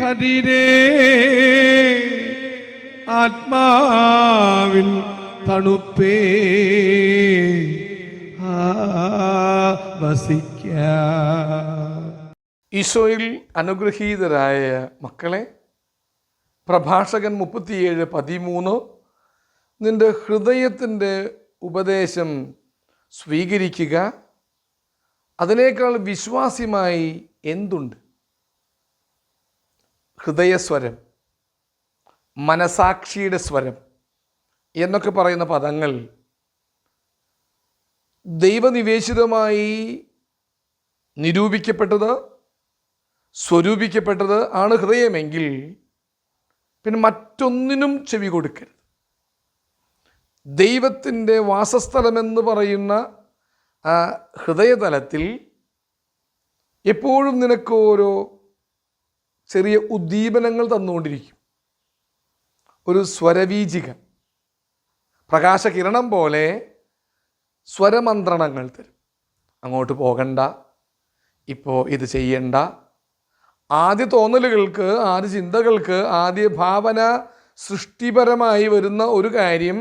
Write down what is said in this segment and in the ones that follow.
കതിരേ ആത്മാവിൽ തണുപ്പേ. വസിക്ക. ഈശോയിൽ അനുഗ്രഹീതരായ മക്കളെ പ്രഭാഷകൻ മുപ്പത്തിയേഴ് പതിമൂന്ന് നിന്റെ ഹൃദയത്തിന്റെ ഉപദേശം സ്വീകരിക്കുക അതിനേക്കാൾ വിശ്വാസ്യമായി എന്തുണ്ട്? ഹൃദയസ്വരം മനസാക്ഷിയുടെ സ്വരം എന്നൊക്കെ പറയുന്ന പദങ്ങൾ ദൈവനിവേശിതമായി നിരൂപിക്കപ്പെട്ടത് സ്വരൂപിക്കപ്പെട്ടത് ആണ് ഹൃദയമെങ്കിൽ പിന്നെ മറ്റൊന്നിനും ചെവി കൊടുക്കരുത്. ദൈവത്തിന്റെ വാസസ്ഥലമെന്ന് പറയുന്ന ഹൃദയതലത്തിൽ എപ്പോഴും നിനക്ക് ഓരോ ചെറിയ ഉദ്ദീപനങ്ങൾ തന്നുകൊണ്ടിരിക്കും. ഒരു സ്വരവീചിക പ്രകാശകിരണം പോലെ സ്വരമന്ത്രണങ്ങൾ തരും. അങ്ങോട്ട് പോകണ്ട ഇപ്പോൾ ഇത് ചെയ്യണ്ട. ആദ്യ തോന്നലുകൾക്ക് ആദ്യ ചിന്തകൾക്ക് ആദ്യ ഭാവന സൃഷ്ടിപരമായി വരുന്ന ഒരു കാര്യം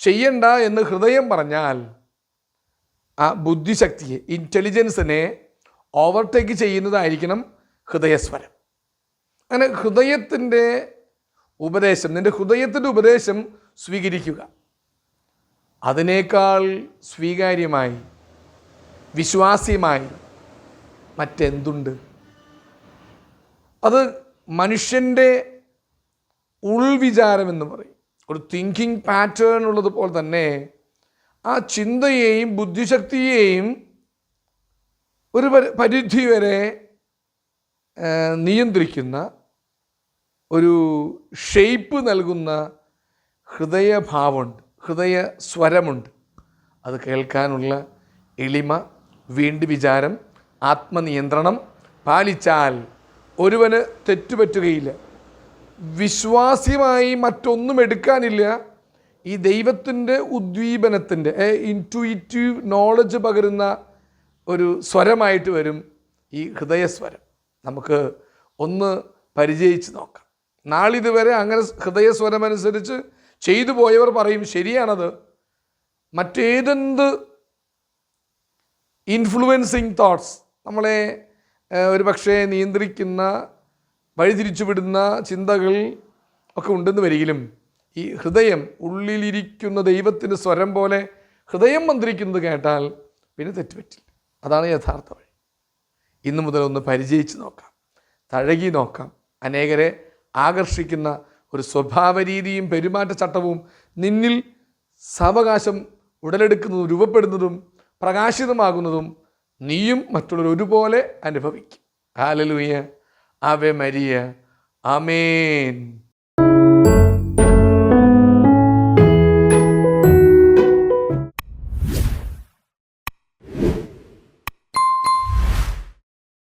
ചെയ്യണ്ട എന്ന് ഹൃദയം പറഞ്ഞാൽ ആ ബുദ്ധിശക്തിയെ ഇന്റലിജൻസിനെ ഓവർടേക്ക് ചെയ്യുന്നതായിരിക്കണം ഹൃദയസ്വരം. അങ്ങനെ ഹൃദയത്തിന്റെ ഉപദേശം നിന്റെ ഹൃദയത്തിന്റെ ഉപദേശം സ്വീകരിക്കുക. അതിനേക്കാൾ സ്വീകാര്യമായി വിശ്വാസ്യമായി മറ്റെന്തുണ്ട്? അത് മനുഷ്യന്റെ ഉൾവിചാരം എന്ന് പറയും. ഒരു തിങ്കിങ് പാറ്റേൺ ഉള്ളതുപോലെ തന്നെ ആ ചിന്തയെയും ബുദ്ധിശക്തിയെയും ഒരു പരി- പരിധി വരെ നിയന്ത്രിക്കുന്ന ഒരു ഷെയ്പ്പ് നൽകുന്ന ഹൃദയഭാവമുണ്ട് ഹൃദയ സ്വരമുണ്ട് അത് കേൾക്കാനുള്ള എളിമ വീണ്ടു വിചാരം ആത്മനിയന്ത്രണം പാലിച്ചാൽ ഒരുവന് തെറ്റുപറ്റുകയില്ല. വിശ്വാസ്യമായി മറ്റൊന്നും എടുക്കാനില്ല. ഈ ദൈവത്തിന്റെ ഉദ്ദീപനത്തിന്റെ ഇന്റുയിറ്റീവ് നോളജ് പകരുന്ന ഒരു സ്വരമായിട്ട് വരും ഈ ഹൃദയസ്വരം. നമുക്ക് ഒന്ന് പരിചയിച്ച് നോക്കാം. നാളിതുവരെ അങ്ങനെ ഹൃദയസ്വരമനുസരിച്ച് ചെയ്തു പോയവർ പറയും ശരിയാണത്. മറ്റേതെന്ത് ഇൻഫ്ലുവൻസിങ് തോട്ട്സ് നമ്മളെ ഒരു പക്ഷേ നിയന്ത്രിക്കുന്ന വഴിതിരിച്ചുവിടുന്ന ചിന്തകൾ ഒക്കെ ഉണ്ടെന്ന് വരികിലും ഈ ഹൃദയം ഉള്ളിലിരിക്കുന്ന ദൈവത്തിന്റെ സ്വരം പോലെ ഹൃദയം മന്ത്രിക്കുന്നത് കേട്ടാൽ പിന്നെ തെറ്റുപറ്റില്ല. അതാണ് യഥാർത്ഥ വഴി. ഇന്നു മുതൽ ഒന്ന് പരിചയിച്ച് നോക്കാം. തഴകി നോക്കാം. അനേകരെ ആകർഷിക്കുന്ന ഒരു സ്വഭാവ രീതിയും പെരുമാറ്റച്ചട്ടവും നിന്നിൽ സാവകാശം ഉടലെടുക്കുന്നതും രൂപപ്പെടുന്നതും പ്രകാശിതമാകുന്നതും നീയും മറ്റുള്ളവർ ഒരുപോലെ അനുഭവിക്കും. Hallelujah Ave Maria amen.